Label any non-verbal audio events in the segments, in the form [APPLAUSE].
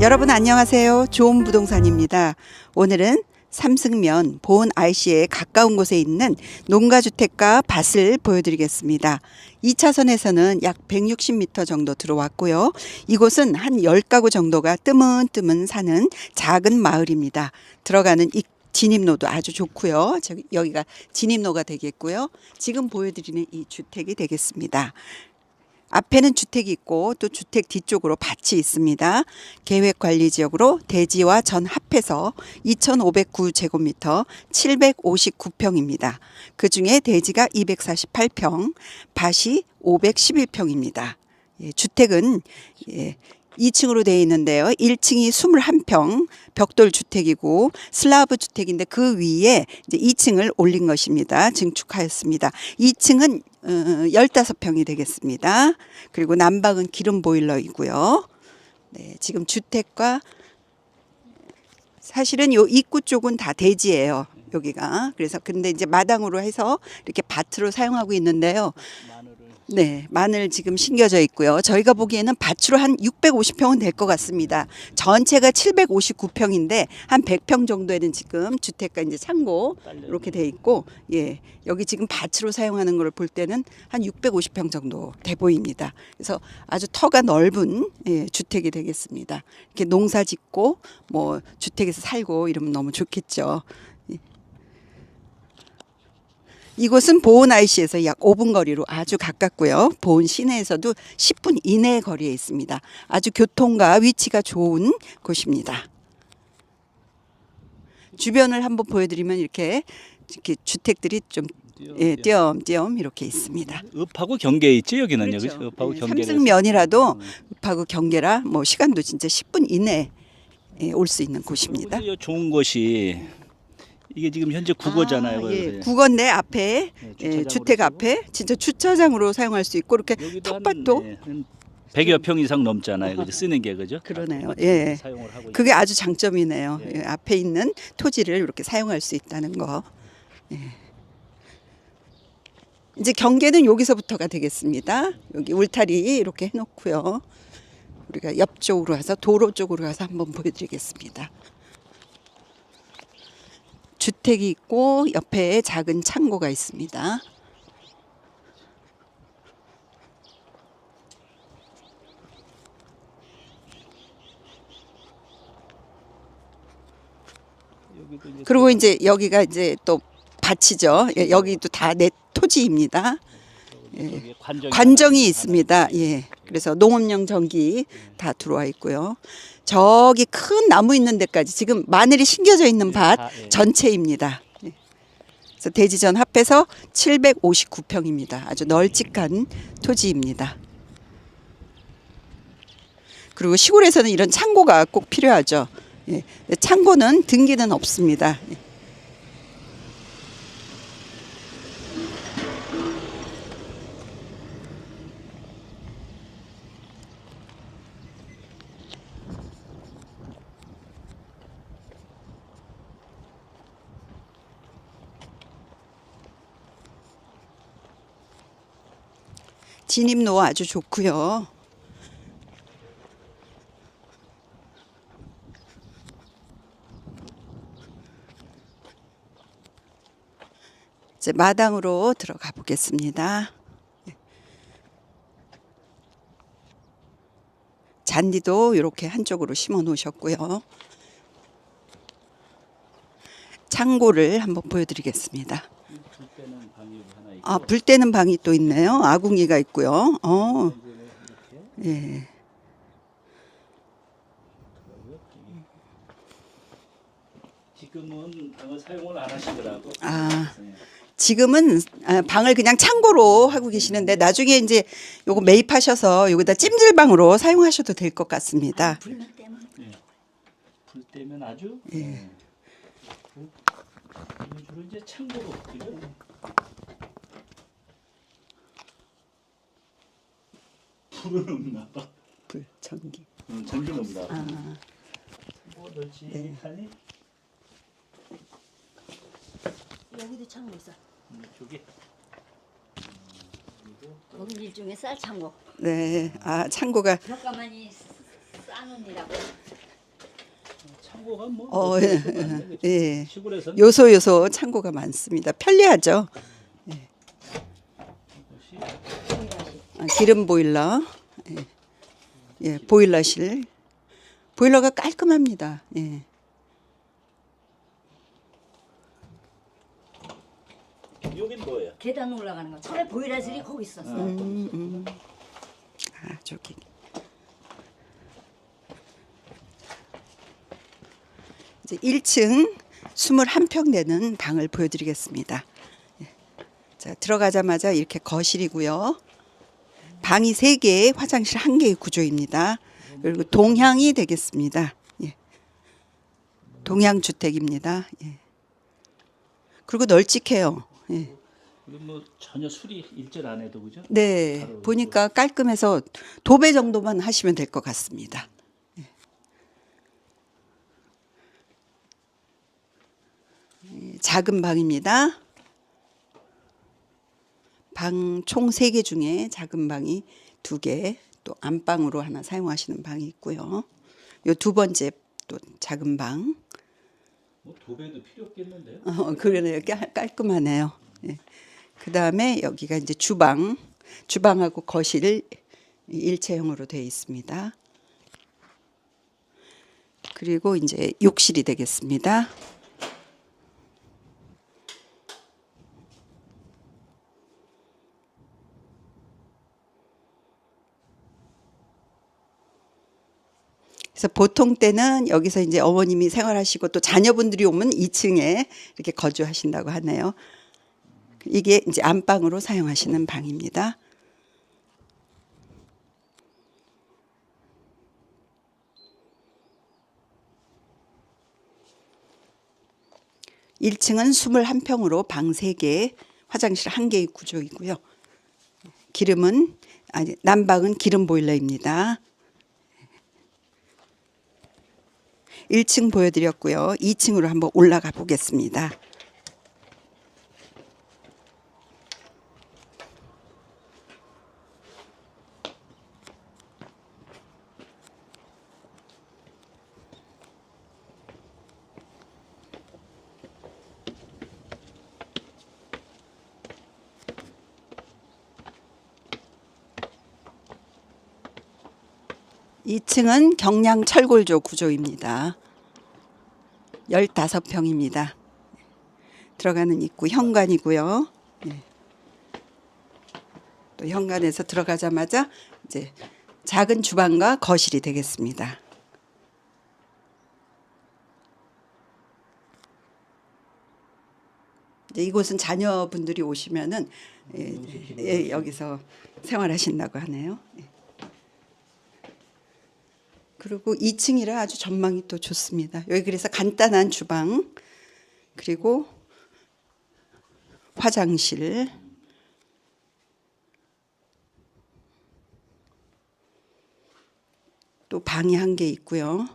여러분 안녕하세요. 좋은 부동산입니다. 오늘은 삼승면 보은 IC에 가까운 곳에 있는 농가주택과 밭을 보여드리겠습니다. 2차선에서는 약 160m 정도 들어왔고요. 이곳은 한 10가구 정도가 뜨문뜨문 사는 작은 마을입니다. 들어가는 이 진입로도 아주 좋고요. 여기가 진입로가 되겠고요. 지금 보여드리는 이 주택이 되겠습니다. 앞에는 주택이 있고 또 주택 뒤쪽으로 밭이 있습니다. 계획 관리 지역으로 대지와 전 합해서 2,509제곱미터 759평입니다. 그 중에 대지가 248평, 밭이 511평입니다. 예, 주택은 예, 2층으로 되어 있는데요. 1층이 21평 벽돌 주택이고 슬라브 주택인데 그 위에 이제 2층을 올린 것입니다. 증축하였습니다. 2층은 어, 15평이 되겠습니다. 그리고 난방은 기름 보일러이고요. 네, 지금 주택과 사실은 요 입구 쪽은 다 대지예요. 여기가. 그래서 근데 이제 마당으로 해서 이렇게 밭으로 사용하고 있는데요. 네, 마늘 지금 심겨져 있고요. 저희가 보기에는 밭으로 한 650평은 될 것 같습니다. 전체가 759평인데 한 100평 정도에는 지금 주택과 이제 창고 이렇게 돼 있고, 예, 여기 지금 밭으로 사용하는 걸 볼 때는 한 650평 정도 돼 보입니다. 그래서 아주 터가 넓은 예, 주택이 되겠습니다. 이렇게 농사 짓고 뭐 주택에서 살고 이러면 너무 좋겠죠. 이곳은 보은 IC에서 약 5분 거리로 아주 가깝고요. 보은 시내에서도 10분 이내 거리에 있습니다. 아주 교통과 위치가 좋은 곳입니다. 주변을 한번 보여드리면 이렇게, 이렇게 주택들이 좀 예, 띄엄 띄엄 이렇게 있습니다. 읍하고 경계에 있죠 여기는요. 그렇죠. 그렇죠? 읍하고 네, 경계. 삼승면이라도 읍하고 경계라 뭐 시간도 진짜 10분 이내에 올수 있는 곳입니다. 좋은 것이 이게 지금 현재 국어잖아요. 아, 예. 국어인데 앞에 네, 예, 주택. 앞에 진짜 주차장으로 사용할 수 있고 이렇게 텃밭도 네, 한 100여 평 이상 넘잖아요. 그죠? 쓰는 게 그죠? 그러네요. 아, 예. 사용을 하고 그게 아주 장점이네요. 예. 예, 앞에 있는 토지를 이렇게 사용할 수 있다는 거. 예. 이제 경계는 여기서부터가 되겠습니다. 여기 울타리 이렇게 해놓고요. 우리가 옆쪽으로 가서 도로 쪽으로 가서 한번 보여드리겠습니다. 주택이 있고 옆에 작은 창고가 있습니다. 그리고 이제 여기가 이제 또 밭이죠. 예, 여기도 다 내 토지입니다. 저기 관정이, 있습니다. 예. 그래서 농업용 전기 다 들어와 있고요. 저기 큰 나무 있는 데까지 지금 마늘이 심겨져 있는 예, 밭 다, 예. 전체입니다. 예. 그래서 대지전 합해서 759평입니다. 아주 널찍한 토지입니다. 그리고 시골에서는 이런 창고가 꼭 필요하죠. 예. 창고는 등기는 없습니다. 예. 진입로 아주 좋고요. 이제 마당으로 들어가 보겠습니다. 잔디도 이렇게 한쪽으로 심어 놓으셨고요. 창고를 한번 보여드리겠습니다. 아, 불 때는 방이 또 있네요. 아궁이가 있고요. 어, 예. 지금은 방을 사용을 안 하시더라고. 아. 네. 지금은 아, 방을 그냥 창고로 하고 계시는데 나중에 이제 요거 매입하셔서 여기다 찜질방으로 사용하셔도 될 것 같습니다. 때문에 불 때면 아주 예. 네. 그, 주로 이제 창고로 그죠? 불은 없나 봐. 불 전기. 음, 전기는 없나 봐. 아, 뭐 넣지? 네. 하니? 여기도 창고 있어. 음, 저기. 여기 일종의 쌀 창고. 네. 아, 창고가 벽가만이 싸놓으라고. 창고가 뭐 어, 예, 그치? 예. 시골에서는 요소 요소 창고가 많습니다. 편리하죠. 이것이 아, 기름 보일러, 예, 예, 보일러실. 보일러가 깔끔합니다. 예. 여긴 뭐예요? 계단 올라가는 거. 처음에 보일러실이 거기 있었어. 음, 음. 아, 저기. 이제 1층 21평 되는 방을 보여드리겠습니다. 예. 자, 들어가자마자 이렇게 거실이고요. 방이 3개, 화장실 1개의 구조입니다. 그리고 동향이 되겠습니다. 예. 동향 주택입니다. 예. 그리고 널찍해요. 예. 뭐 전혀 수리 일절 안 해도 그죠? 네, 보니까 깔끔해서 도배 정도만 하시면 될 것 같습니다. 예. 예, 작은 방입니다. 방 총 세 개 중에 작은 방이 두 개, 또 안방으로 하나 사용하시는 방이 있고요. 요 두 번째 또 작은 방. 뭐 도배도 필요 없겠는데요? 어, 그러네요. 깔, 깔끔하네요. 예. 그 다음에 여기가 이제 주방, 주방하고 거실 일체형으로 되어 있습니다. 그리고 이제 욕실이 되겠습니다. 그래서 보통 때는 여기서 이제 어머님이 생활하시고 또 자녀분들이 오면 2층에 이렇게 거주하신다고 하네요. 이게 이제 안방으로 사용하시는 방입니다. 일층은 21평으로 방 3개, 화장실 1개의 구조이고요. 기름은 아니 난방은 기름 보일러입니다. 1층 보여드렸고요. 2층으로 한번 올라가 보겠습니다. 이층은 경량 철골조 구조입니다. 15평입니다. 들어가는 입구 현관이고요. 네. 또 현관에서 들어가자마자 이제 작은 주방과 거실이 되겠습니다. 이제 이곳은 자녀분들이 오시면은 예, 예, 여기서 생활하신다고 하네요. 예. 그리고 2층이라 아주 전망이 또 좋습니다. 여기 그래서 간단한 주방 그리고 화장실 또 방이 한 개 있고요.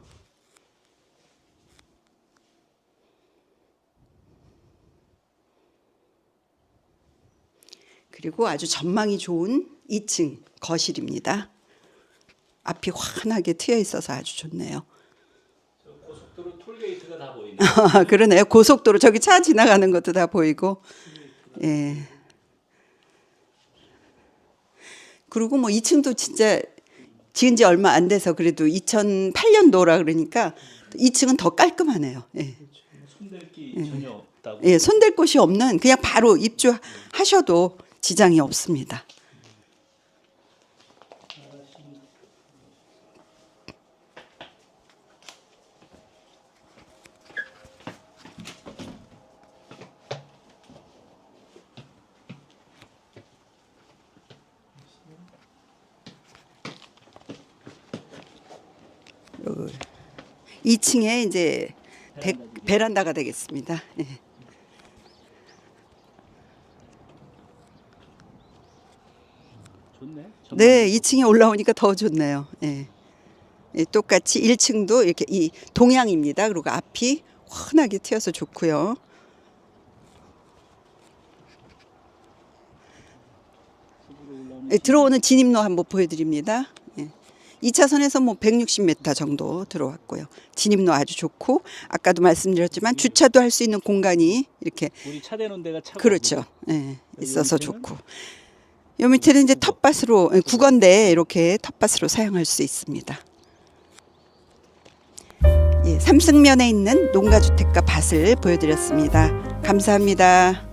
그리고 아주 전망이 좋은 2층 거실입니다. 앞이 환하게 트여 있어서 아주 좋네요. 저 고속도로 톨게이트가 다 보이네. 아, [LAUGHS] 그러네요. 고속도로 저기 차 지나가는 것도 다 보이고. 예. 그리고 뭐 2층도 진짜 지은 지 얼마 안 돼서 그래도 2008년도라 그러니까 2층은 더 깔끔하네요. 예. 손댈기 전혀 없다고. 예, 손댈 곳이 없는 그냥 바로 입주하셔도 지장이 없습니다. 2층에 이제 데- 베란다가 되겠습니다. 예. 네, 2층에 올라오니까 더 좋네요. 예. 예, 똑같이 1층도 이렇게 이 동향입니다. 그리고 앞이 환하게 튀어서 좋고요. 예, 들어오는 진입로 한번 보여드립니다. 예. 2차선에서 뭐 160m 정도 들어왔고요. 진입로 아주 좋고 아까도 말씀드렸지만 주차도 할 수 있는 공간이 이렇게 우리 차 대놓은 데가 차고 그렇죠. 예, 있어서 밑에는? 좋고. 요 밑에는 이제 텃밭으로 예, 국원대 이렇게 텃밭으로 사용할 수 있습니다. 예, 삼승면에 있는 농가주택가 밭을 보여드렸습니다. 감사합니다.